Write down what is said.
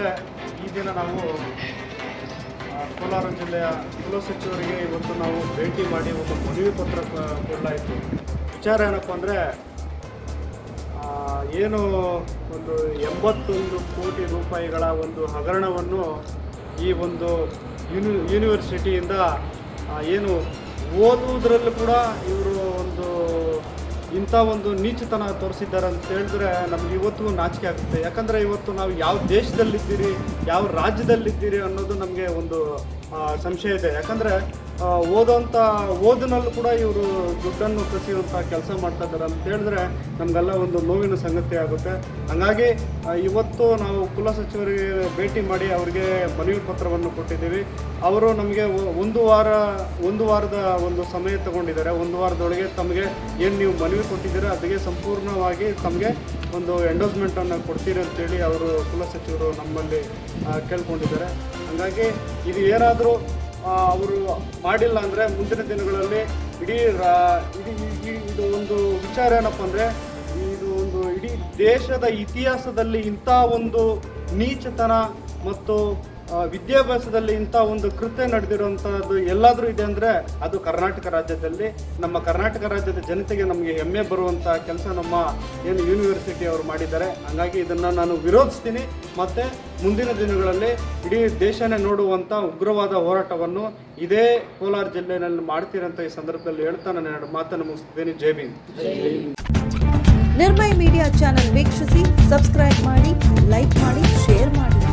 ಅಂದರೆ ಈ ದಿನ ನಾವು ಕೋಲಾರ ಜಿಲ್ಲೆಯ ಕುಲ ಸಚಿವರಿಗೆ ಇವತ್ತು ನಾವು ಭೇಟಿ ಮಾಡಿ ಒಂದು ಮನವಿ ಪತ್ರ ಕೊಡಲಾಯಿತು. ವಿಚಾರ ಏನಪ್ಪ ಅಂದರೆ ಏನು ಒಂದು ಎಂಬತ್ತೊಂದು ಕೋಟಿ ರೂಪಾಯಿಗಳ ಒಂದು ಹಗರಣವನ್ನು ಈ ಒಂದು ಯೂನಿ, ಯೂನಿವರ್ಸಿಟಿಯಿಂದ ಏನು ಓದುವುದರಲ್ಲೂ ಕೂಡ ಇವರು ಇಂಥ ಒಂದು ನೀಚತನ ತೋರಿಸಿದ್ದಾರೆ ಅಂತ ಹೇಳಿದ್ರೆ ನಮ್ಗೆ ಇವತ್ತಿಗೂ ನಾಚಿಕೆ ಆಗುತ್ತೆ. ಯಾಕಂದರೆ ಇವತ್ತು ನಾವು ಯಾವ ದೇಶದಲ್ಲಿದ್ದೀರಿ, ಯಾವ ರಾಜ್ಯದಲ್ಲಿದ್ದೀರಿ ಅನ್ನೋದು ನಮಗೆ ಒಂದು ಸಂಶಯ ಇದೆ. ಯಾಕಂದರೆ ಓದೋಂಥ ಓದಿನಲ್ಲೂ ಕೂಡ ಇವರು ದುಡ್ಡನ್ನು ಕಸಿಯುವಂಥ ಕೆಲಸ ಮಾಡ್ತಾ ಇದ್ದಾರೆ ಅಂತ ಹೇಳಿದ್ರೆ ನಮಗೆಲ್ಲ ಒಂದು ನೋವಿನ ಸಂಗತಿ ಆಗುತ್ತೆ. ಹಾಗಾಗಿ ಇವತ್ತು ನಾವು ಕುಲ ಸಚಿವರಿಗೆ ಭೇಟಿ ಮಾಡಿ ಅವರಿಗೆ ಮನವಿ ಪತ್ರವನ್ನು ಕೊಟ್ಟಿದ್ದೀವಿ. ಅವರು ನಮಗೆ ಒಂದು ವಾರ, ಒಂದು ವಾರದ ಒಂದು ಸಮಯ ತಗೊಂಡಿದ್ದಾರೆ. ಒಂದು ವಾರದೊಳಗೆ ತಮಗೆ ಏನು ನೀವು ಮನವಿ ಕೊಟ್ಟಿದ್ದೀರ, ಅದಕ್ಕೆ ಸಂಪೂರ್ಣವಾಗಿ ತಮಗೆ ಒಂದು ಎಂಡೋಸ್ಮೆಂಟನ್ನು ಕೊಡ್ತೀರಿ ಅಂತೇಳಿ ಅವರು ಕುಲ ಸಚಿವರು ನಮ್ಮಲ್ಲಿ ಕೇಳ್ಕೊಂಡಿದ್ದಾರೆ. ಹಾಗಾಗಿ, ಇದು ಏನಾದರೂ ಅವರು ಮಾಡಿಲ್ಲ ಅಂದರೆ ಮುಂದಿನ ದಿನಗಳಲ್ಲಿ ಇಡೀ ಇಡೀ ಇದು ಒಂದು ವಿಚಾರ ಏನಪ್ಪ ಅಂದರೆ, ಇದು ಒಂದು ಇಡೀ ದೇಶದ ಇತಿಹಾಸದಲ್ಲಿ ಇಂಥ ಒಂದು ನೀಚತನ ಮತ್ತು ವಿದ್ಯಾಭ್ಯಾಸದಲ್ಲಿ ಇಂಥ ಒಂದು ಕೃತ್ಯ ನಡೆದಿರುವಂಥದ್ದು ಎಲ್ಲಾದರೂ ಇದೆ ಅಂದರೆ ಅದು ಕರ್ನಾಟಕ ರಾಜ್ಯದಲ್ಲಿ. ನಮ್ಮ ಕರ್ನಾಟಕ ರಾಜ್ಯದ ಜನತೆಗೆ ನಮಗೆ ಹೆಮ್ಮೆ ಬರುವಂಥ ಕೆಲಸ ನಮ್ಮ ಏನು ಯೂನಿವರ್ಸಿಟಿ ಅವರು ಮಾಡಿದ್ದಾರೆ. ಹಾಗಾಗಿ ಇದನ್ನು ನಾನು ವಿರೋಧಿಸ್ತೀನಿ. ಮತ್ತು ಮುಂದಿನ ದಿನಗಳಲ್ಲಿ ಇಡೀ ದೇಶನೇ ನೋಡುವಂಥ ಉಗ್ರವಾದ ಹೋರಾಟವನ್ನು ಇದೇ ಕೋಲಾರ ಜಿಲ್ಲೆಯಲ್ಲಿ ಮಾಡ್ತೀರಂತ ಈ ಸಂದರ್ಭದಲ್ಲಿ ಹೇಳ್ತಾ ನಾನು ಎರಡು ಮಾತನ್ನು ಮುಗಿಸ್ತಿದ್ದೇನೆ. ಜೈ ಭೀಮ್. ನಿರ್ಮಯ ಮೀಡಿಯಾ ಚಾನೆಲ್ ವೀಕ್ಷಿಸಿ, ಸಬ್ಸ್ಕ್ರೈಬ್ ಮಾಡಿ, ಲೈಕ್ ಮಾಡಿ, ಶೇರ್ ಮಾಡಿ.